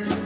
here.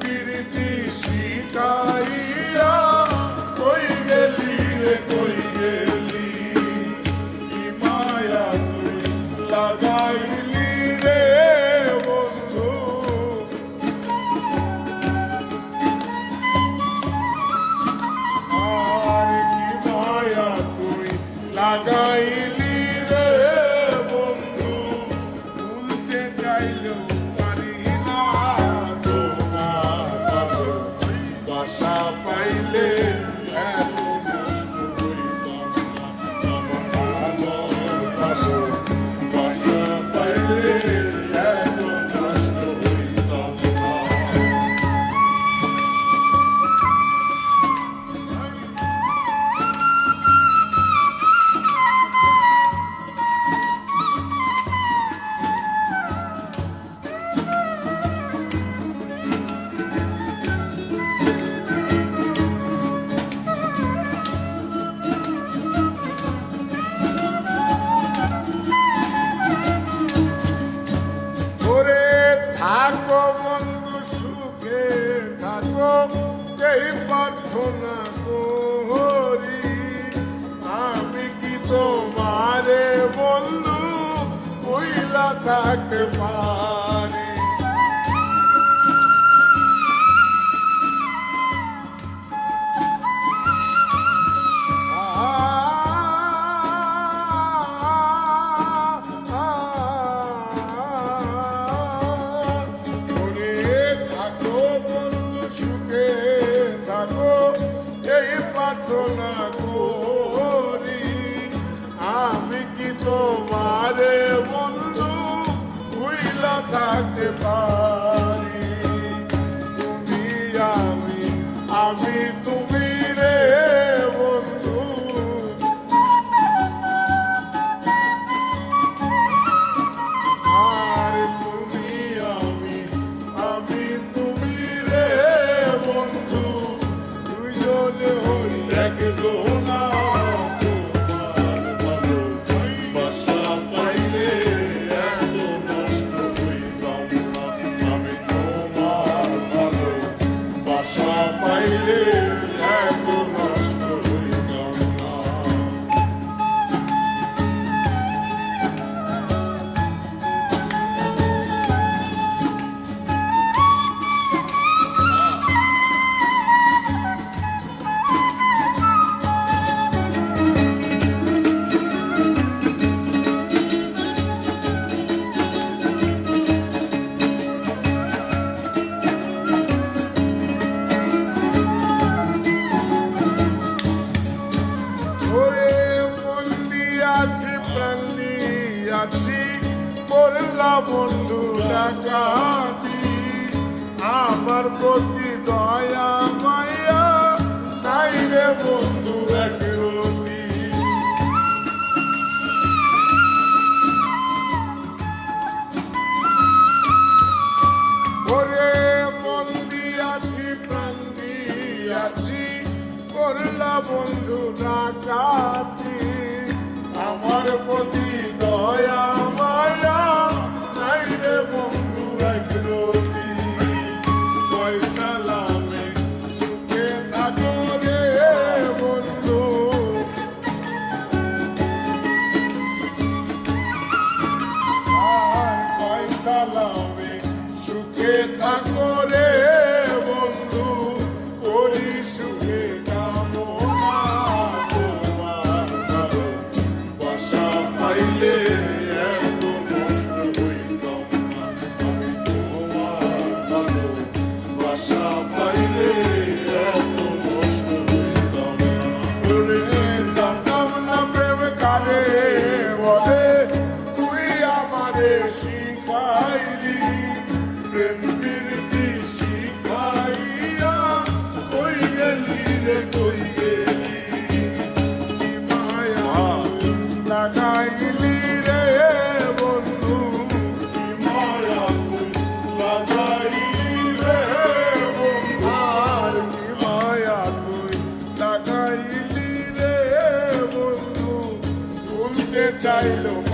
প্রার্থনা আমি কি থাকতে পারি থাকতে পারি। তুমি আমি তুমি প্রাণ দিয়াছি বললা বন্ধু ডাকাতি আমার প্রতি দয়া, মায়া নাই রে বন্ধু একরতি ওরে মন দিয়াছি প্রাণ দিয়াছি করলা বন্ধু ডাকাতি para poder. I love.